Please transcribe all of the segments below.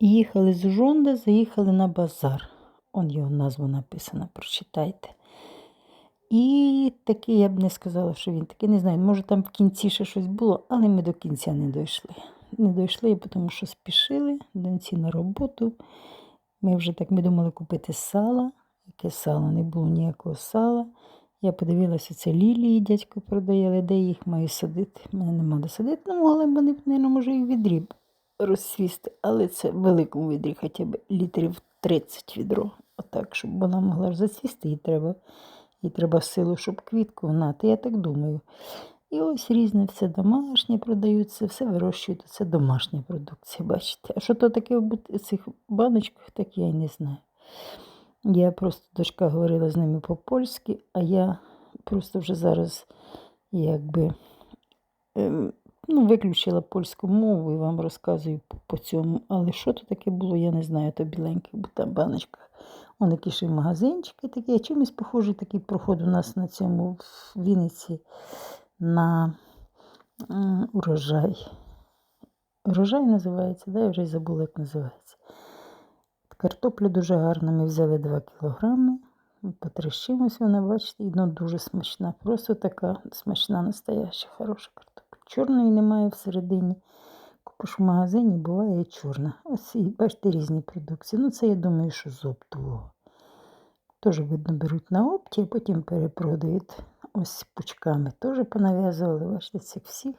Їхали з Жонда, заїхали на базар. Он його назва написана, прочитайте. І такий, я б не сказала, що він такий, не знаю, може там в кінці ще щось було, але ми до кінця не дійшли. Не дійшли, тому що спішили, доньці на роботу. Ми вже так ми думали купити сало. Яке сало? Не було ніякого сала. Я подивилася, це лілії дядько продає, але де їх маю садити? Мене нема де садити. Ну, вони, мабуть, може, і в відрі б розсвісти, але це в великому відрі, хоча б літрів 30 відро. Отак, щоб вона могла ж зацвісти, їй треба, їй треба силу, щоб квітку гнати. Я так думаю. І ось різне все домашнє продаються, все вирощують. Це домашня продукція, бачите. А що то таке в цих баночках, так я й не знаю. Я просто дочка говорила з ними по-польськи, а я просто вже зараз якби ем, ну, виключила польську мову і вам розказую по, цьому. Але що то таке було, я не знаю, то біленьке, бо там баночках. Вон якісь магазинчики такі, а чимось похожий такий проход у нас на цьому в Вінниці на урожай. Урожай називається, да, я вже забула, як називається. Картопля дуже гарна. Ми взяли 2 кілограми. Потрещимось вона, бачите, і ну, дуже смачна. Просто така смачна, настояща, хороша картопля. Чорної немає всередині. Купиш в магазині, буває чорна. Ось і бачите різні продукції. Ну, це я думаю, що з оптового. Теж, видно, беруть на опті, а потім перепродають ось пучками. Теж понав'язували, бачите, цих всіх.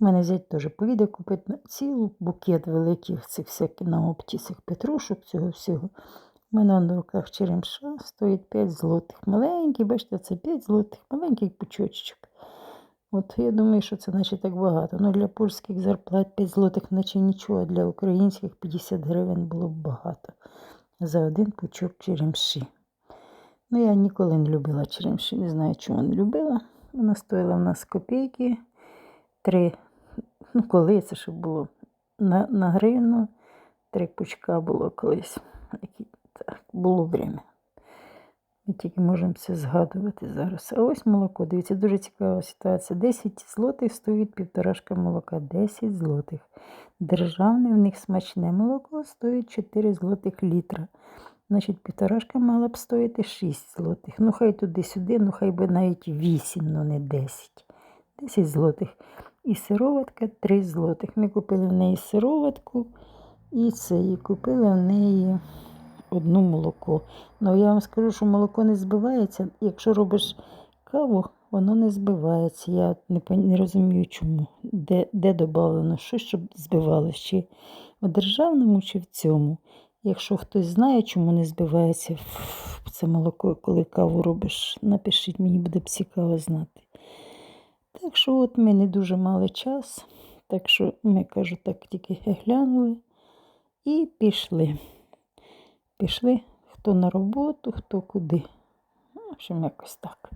У мене зять теж поїде купити цілу букет великих цих всяких на опті, цих петрушок, цього всього. У мене на руках черемша стоїть 5 злотих. Маленький, бачите, це 5 злотих, маленький пучочок. От я думаю, що це наче так багато. Ну, для польських зарплат 5 злотих наче нічого, а для українських 50 гривень було б багато за один пучок черемші. Ну, я ніколи не любила черемші, не знаю, чому не любила. Вона стоїла в нас копійки. Три, ну коли це ще було? На, на гривну три пучка було колись. Так, було время. Ми тільки можемо це згадувати зараз. А ось молоко. Дивіться, дуже цікава ситуація. 10 злотих стоїть півторашка молока. 10 злотих. Державне в них смачне молоко стоїть 4 злотих літра. Значить, півторашка мала б стоїти 6 злотих. Ну, хай туди-сюди, ну хай би навіть 8, ну не 10. 10 злотих. І сироватка 3 злотих. Ми купили в неї сироватку і це, і купили в неї одну молоко. Ну, я вам скажу, що молоко не збивається. Якщо робиш каву, воно не збивається. Я не, не розумію, чому. Де, де додавлено, що, щоб збивалося, чи в державному, чи в цьому. Якщо хтось знає, чому не збивається це молоко, коли каву робиш, напишіть, мені буде б цікаво знати. Так що от ми не дуже мали час, так що ми, кажу, так тільки глянули і пішли. Пішли хто на роботу, хто куди. Ну, В общем, якось так.